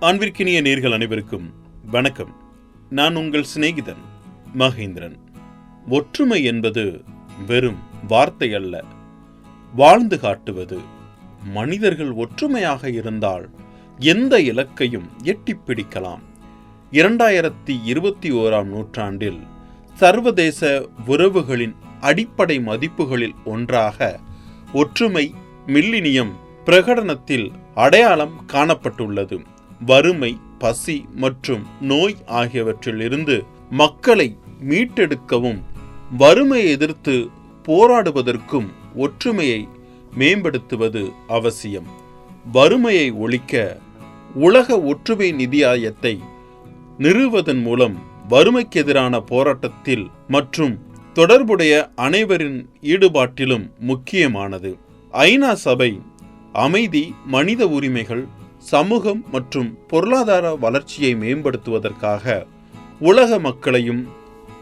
அன்பிற்கினிய நேர்கள் அனைவருக்கும் வணக்கம். நான் உங்கள் சிநேகிதன் மகேந்திரன். ஒற்றுமை என்பது வெறும் வார்த்தை அல்ல. வாழ்ந்து காட்டுவது மனிதர்கள் ஒற்றுமையாக இருந்தால் எந்த இலக்கையும் எட்டிப் பிடிக்கலாம். இரண்டாயிரத்தி இருபத்தி ஓராம் நூற்றாண்டில் சர்வதேச உறவுகளின் அடிப்படை மதிப்புகளில் ஒன்றாக ஒற்றுமை மில்லினியம் பிரகடனத்தில் அடையாளம் காணப்பட்டுள்ளது. வறுமை பசி மற்றும் நோய் ஆகியவற்றிலிருந்து மக்களை மீட்டெடுக்கவும் வறுமையை எதிர்த்து போராடுவதற்கும் ஒற்றுமையை மேம்படுத்துவது அவசியம். வறுமையை ஒழிக்க உலக ஒற்றுமை நிதியாயத்தை நிறுவதன் மூலம் வறுமைக்கு எதிரான போராட்டத்தில் மற்றும் தொடர்புடைய அனைவரின் ஈடுபாட்டிலும் முக்கியமானது. ஐநா சபை அமைதி மனித உரிமைகள் சமூகம் மற்றும் பொருளாதார வளர்ச்சியை மேம்படுத்துவதற்காக உலக மக்களையும்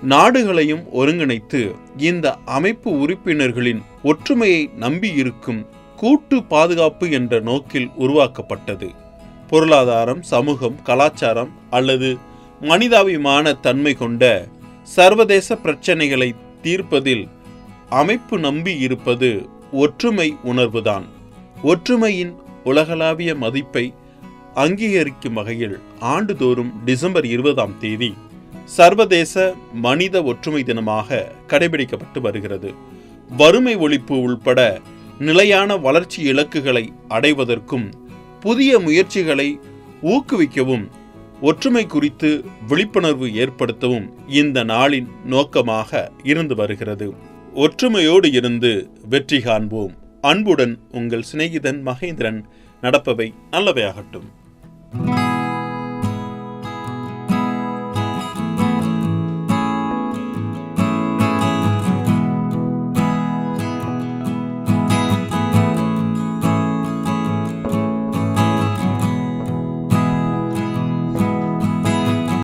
நாடுகளையும் ஒருங்கிணைத்து இந்த அமைப்பு உறுப்பினர்களின் ஒற்றுமையை நம்பியிருக்கும் கூட்டு பாதுகாப்பு என்ற நோக்கில் உருவாக்கப்பட்டது. பொருளாதாரம் சமூகம் கலாச்சாரம் அல்லது மனிதாபிமான தன்மை கொண்ட சர்வதேச பிரச்சனைகளை தீர்ப்பதில் அமைப்பு நம்பி இருப்பது ஒற்றுமை உணர்வுதான். ஒற்றுமையின் உலகளாவிய மதிப்பை அங்கீகரிக்கும் வகையில் ஆண்டுதோறும் டிசம்பர் இருபதாம் தேதி சர்வதேச மனித ஒற்றுமை தினமாக கடைபிடிக்கப்பட்டு வருகிறது. வறுமை ஒழிப்பு உள்பட நிலையான வளர்ச்சி இலக்குகளை அடைவதற்கும் புதிய முயற்சிகளை ஊக்குவிக்கவும் ஒற்றுமை குறித்து விழிப்புணர்வு ஏற்படுத்தவும் இந்த நாளின் நோக்கமாக இருந்து வருகிறது. ஒற்றுமையோடு இருந்து வெற்றி காண்போம். அன்புடன் உங்கள் சிநேகிதன் மகேந்திரன் நடப்பவை நல்லவையாகட்டும்.